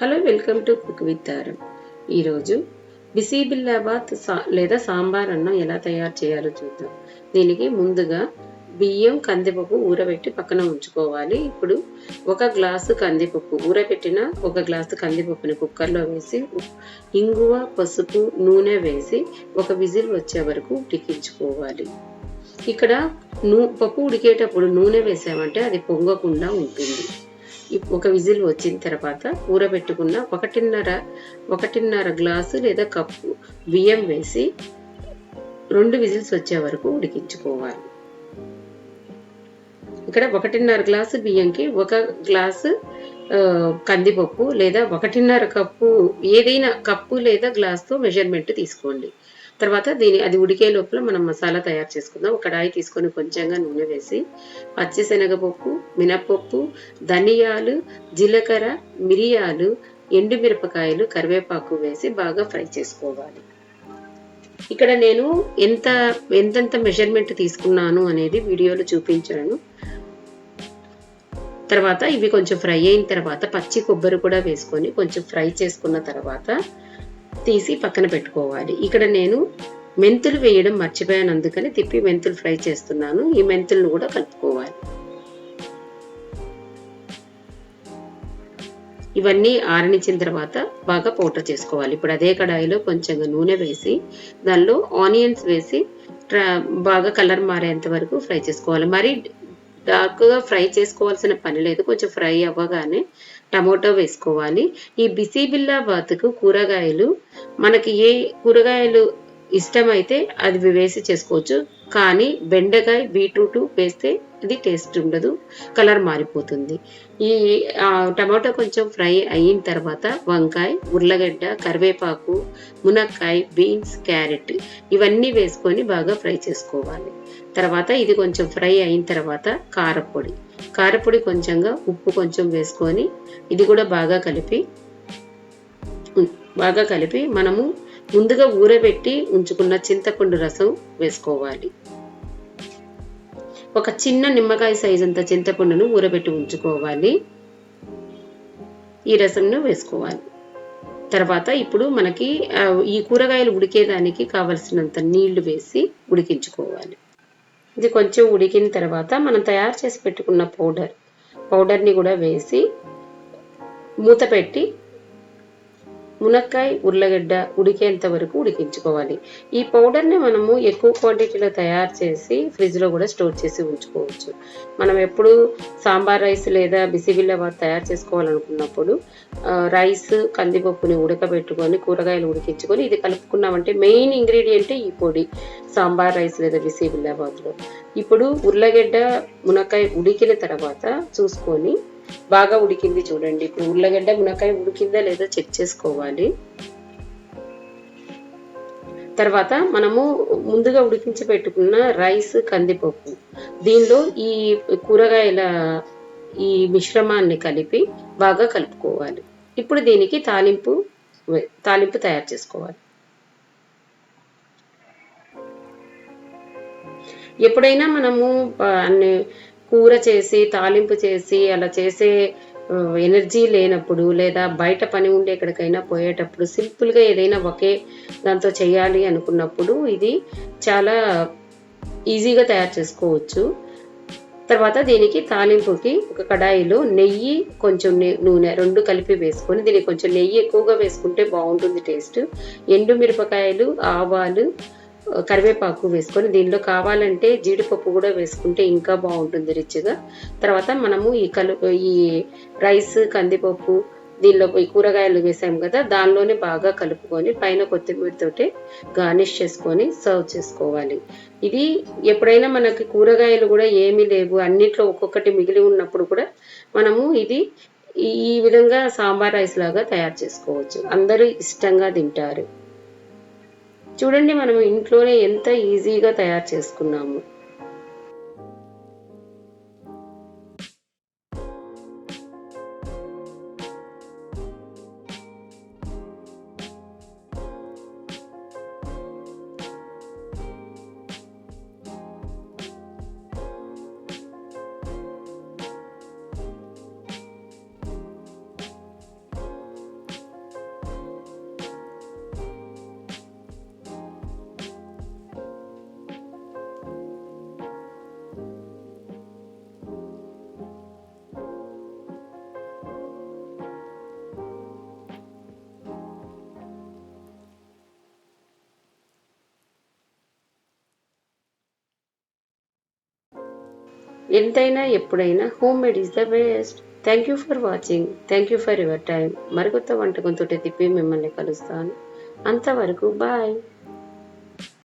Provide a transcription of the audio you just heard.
Hello welcome to cook with Taram. ఈరోజు బిసిబిల్లాబాత్ సా లేదా సాంబార్ అన్నం ఎలా తయారు చేయాలో చూద్దాం. దీనికి ముందుగా బియ్యం కందిపప్పు ఊరబెట్టి పక్కన ఉంచుకోవాలి. ఇప్పుడు ఒక గ్లాసు కందిపప్పు ఊరబెట్టిన ఒక గ్లాసు కందిపప్పుని కుక్కర్లో వేసి ఇంగువ పసుపు నూనె వేసి ఒక విజిల్ వచ్చే వరకు ఉడికించుకోవాలి. ఇక్కడ నూ పప్పు ఉడికేటప్పుడు నూనె వేసామంటే అది పొంగకుండా ఉంటుంది. ఒక విజిల్ వచ్చిన తర్వాత ఊరబెట్టుకున్న ఒకటిన్నర ఒకటిన్నర గ్లాసు లేదా కప్పు బియ్యం వేసి రెండు విజిల్స్ వచ్చే వరకు ఉడికించుకోవాలి. ఇక్కడ ఒకటిన్నర గ్లాసు బియ్యంకి ఒక గ్లాసు కందిపప్పు లేదా ఒకటిన్నర కప్పు ఏదైనా కప్పు లేదా గ్లాస్తో మెజర్మెంట్ తీసుకోండి. తర్వాత దీని అది ఉడికే లోపల మనం మసాలా తయారు చేసుకుందాం. ఒక కడాయి తీసుకొని కొంచెంగా నూనె వేసి పచ్చిశనగపప్పు మినపప్పు ధనియాలు జీలకర్ర మిరియాలు ఎండుమిరపకాయలు కరివేపాకు వేసి బాగా ఫ్రై చేసుకోవాలి. ఇక్కడ నేను ఎంత ఎంతెంత మెజర్మెంట్ తీసుకున్నాను అనేది వీడియోలో చూపించాను. తర్వాత ఇవి కొంచెం ఫ్రై అయిన తర్వాత పచ్చి కొబ్బరి కూడా వేసుకొని కొంచెం ఫ్రై చేసుకున్న తర్వాత తీసి పక్కన పెట్టుకోవాలి. ఇక్కడ నేను మెంతులు వేయడం మర్చిపోయాను. అందుకని తిప్పి మెంతులు ఫ్రై చేస్తున్నాను. ఈ మెంతులను కూడా కలుపుకోవాలి. ఇవన్నీ ఆరనిచ్చిన తర్వాత బాగా పౌడర్ చేసుకోవాలి. ఇప్పుడు అదే కడాయిలో కొంచెంగా నూనె వేసి దానిలో ఆనియన్స్ వేసి బాగా కలర్ మారేంత వరకు ఫ్రై చేసుకోవాలి. మరి డార్క్గా ఫ్రై చేసుకోవాల్సిన పని లేదు. కొంచెం ఫ్రై అవ్వగానే టమోటో వేసుకోవాలి. ఈ బిసిబిల్లాబాత్కు కూరగాయలు మనకి ఏ కూరగాయలు ఇష్టమైతే అది వేసి చేసుకోవచ్చు. కానీ బెండకాయ బీట్రూట్ వేస్తే ఇది టేస్ట్ ఉండదు కలర్ మారిపోతుంది. ఈ టమాటో కొంచెం ఫ్రై అయిన తర్వాత వంకాయ ఉర్లగడ్డ కరివేపాకు మునక్కాయ బీన్స్ క్యారెట్ ఇవన్నీ వేసుకొని బాగా ఫ్రై చేసుకోవాలి. తర్వాత ఇది కొంచెం ఫ్రై అయిన తర్వాత కారపొడి. కారపొడి కొంచెంగా ఉప్పు కొంచెం వేసుకొని ఇది కూడా బాగా కలిపి బాగా కలిపి మనము ముందుగా ఊరబెట్టి ఉంచుకున్న చింతపండు రసం వేసుకోవాలి. ఒక చిన్న నిమ్మకాయ సైజ్ అంత చింతపండును ఊరబెట్టి ఉంచుకోవాలి. ఈ రసంను వేసుకోవాలి. తర్వాత ఇప్పుడు మనకి ఈ కూరగాయలు ఉడికేదానికి కావలసినంత నీళ్ళు వేసి ఉడికించుకోవాలి. ఇది కొంచెం ఉడికిన తర్వాత మనం తయారు చేసి పెట్టుకున్న పౌడర్. పౌడర్ని కూడా వేసి మూత పెట్టి మునక్కాయ ఉర్లగడ్డ ఉడికేంత వరకు ఉడికించుకోవాలి. ఈ పౌడర్ని మనము ఎక్కువ క్వాంటిటీలో తయారు చేసి ఫ్రిడ్జ్లో కూడా స్టోర్ చేసి ఉంచుకోవచ్చు. మనం ఎప్పుడు సాంబార్ రైస్ లేదా బిసిబిల్ల తయారు చేసుకోవాలనుకున్నప్పుడు రైస్ కందిపప్పుని ఉడకబెట్టుకొని కూరగాయలు ఉడికించుకొని ఇది కలుపుకున్నామంటే మెయిన్ ఇంగ్రీడియంట్ ఈ పొడి సాంబార్ రైస్ లేదా బిసిబిల్లాబాద్లో ఇప్పుడు ఉర్లగడ్డ మునక్కాయ ఉడికిన తర్వాత చూసుకొని బాగా ఉడికింది చూడండి. ఇప్పుడు ఉర్లగడ్డ మునక్కాయ ఉడికిందా లేదా చెక్ చేసుకోవాలి. తర్వాత మనము ముందుగా ఉడికించి పెట్టుకున్న రైస్ కందిపప్పు. దీనిలో ఈ కూరగాయల ఈ మిశ్రమాన్ని కలిపి బాగా కలుపుకోవాలి. ఇప్పుడు దీనికి తాలింపు తాలింపు తయారు చేసుకోవాలి. ఎప్పుడైనా మనము అన్ని కూర చేసి తాలింపు చేసి అలా చేసే ఎనర్జీ లేనప్పుడు లేదా బయట పని ఉండి ఎక్కడికైనా పోయేటప్పుడు సింపుల్గా ఏదైనా ఒకే దాంతో చేయాలి అనుకున్నప్పుడు ఇది చాలా ఈజీగా తయారు చేసుకోవచ్చు. తర్వాత దీనికి తాలింపుకి ఒక కడాయిలో నెయ్యి కొంచెం నూనె రెండు కలిపి వేసుకొని దీనికి కొంచెం నెయ్యి ఎక్కువగా వేసుకుంటే బాగుంటుంది టేస్ట్. ఎండు మిరపకాయలు ఆవాలు కరివేపాకు వేసుకొని దీనిలో కావాలంటే జీడిపప్పు కూడా వేసుకుంటే ఇంకా బాగుంటుంది రిచ్గా. తర్వాత మనము ఈ కలు ఈ రైస్ కందిపప్పు దీనిలో ఈ కూరగాయలు వేసాం కదా దానిలోనే బాగా కలుపుకొని పైన కొత్తిమీరతోటి గార్నిష్ చేసుకొని సర్వ్ చేసుకోవాలి. ఇది ఎప్పుడైనా మనకి కూరగాయలు కూడా ఏమీ లేవు అన్నిట్లో ఒక్కొక్కటి మిగిలి ఉన్నప్పుడు కూడా మనము ఇది ఈ ఈ విధంగా సాంబార్ రైస్ లాగా తయారు చేసుకోవచ్చు. అందరూ ఇష్టంగా తింటారు. చూడండి మనం ఇంట్లోనే ఎంత ఈజీగా తయారు చేసుకున్నాము. ఎంతైనా ఎప్పుడైనా home made is the best thank you for watching thank you for your time మరికొత్త వంటకంతో తిప్పి మిమ్మల్ని కలుస్తాను. అంతవరకు బాయ్